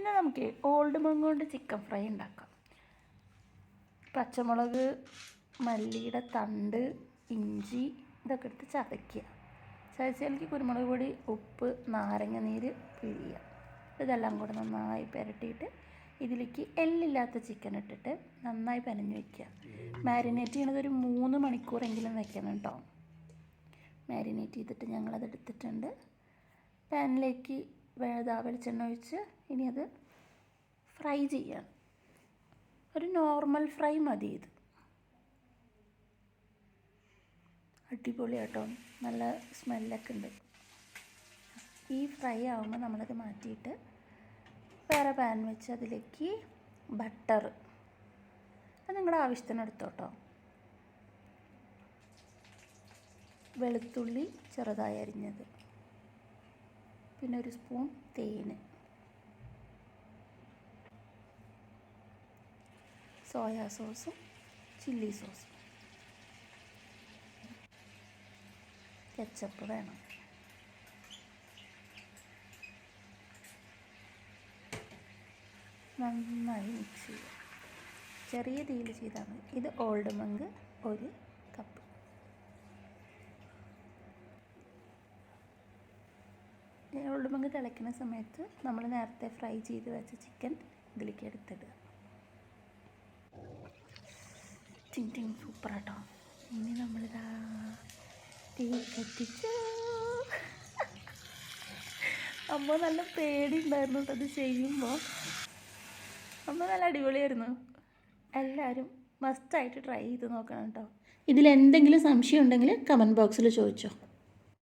ഇന്ന് നമുക്ക് Old Monk കൊണ്ട് ചിക്കൻ ഫ്രൈ ഉണ്ടാക്കാം. പച്ചമുളക് മല്ലിയുടെ തണ്ട് ഇഞ്ചി ഇതൊക്കെ എടുത്ത് ചതയ്ക്കുക. ചതച്ചതിലേക്ക് കുരുമുളക് പൊടി ഉപ്പ് നാരങ്ങ നീര് പിഴിയുക. ഇതെല്ലാം കൂടെ നന്നായി പുരട്ടിയിട്ട് ഇതിലേക്ക് എല്ലില്ലാത്ത ചിക്കൻ ഇട്ടിട്ട് നന്നായി പനഞ്ഞു വയ്ക്കുക മാരിനേറ്റ് ചെയ്യണത് ഒരു മൂന്ന് മണിക്കൂറെങ്കിലും വെക്കണം കേട്ടോ മാരിനേറ്റ് ചെയ്തിട്ട് ഞങ്ങളത് എടുത്തിട്ടുണ്ട്. പാനിലേക്ക് വേദാ വെളിച്ചെണ്ണ ഒഴിച്ച് ഇനി അത് ഫ്രൈ ചെയ്യാം. ഒരു നോർമൽ ഫ്രൈ മതി ഇത്. അടിപൊളി കേട്ടോ നല്ല സ്മെല്ലൊക്കെ ഉണ്ട്. ഈ ഫ്രൈ ആകുമ്പോൾ നമ്മളത് മാറ്റിയിട്ട് വേറെ പാൻ വെച്ച് അതിലേക്ക് ബട്ടർ അത് നിങ്ങളുടെ ആവശ്യത്തിന് എടുത്തോട്ടോ. വെളുത്തുള്ളി ചെറുതായി അരിഞ്ഞത്. പിന്നെ ഒരു സ്പൂൺ തേന്. സോയാ സോസും ചില്ലി സോസും. കെച്ചപ്പ് വേണം. നന്നായി മിക്സ് ചെയ്യുക. ചെറിയ തീയിൽ ചെയ്താൽ മതി. ഇത് ഓൾഡ് മങ്ക് ഒരു കപ്പ്. മങ്ക് തിളയ്ക്കുന്ന സമയത്ത് നമ്മൾ നേരത്തെ ഫ്രൈ ചെയ്ത് വെച്ച ചിക്കൻ ഇതിലേക്ക് എടുത്തിടുക. ടിങ് ടിങ് സൂപ്പർ ആട്ടോ. ഇനി നമ്മളിതാ തീ കത്തിച്ചു. അമ്മ നല്ല പേടി ഉണ്ടായിരുന്നു അത് ചെയ്യുമ്പോൾ. അമ്മ നല്ല അടിപൊളിയായിരുന്നു. എല്ലാവരും മസ്റ്റായിട്ട് ട്രൈ ചെയ്ത് നോക്കണം കേട്ടോ. ഇതിൽ എന്തെങ്കിലും സംശയം ഉണ്ടെങ്കിൽ കമന്റ് ബോക്സിൽ ചോദിച്ചോ.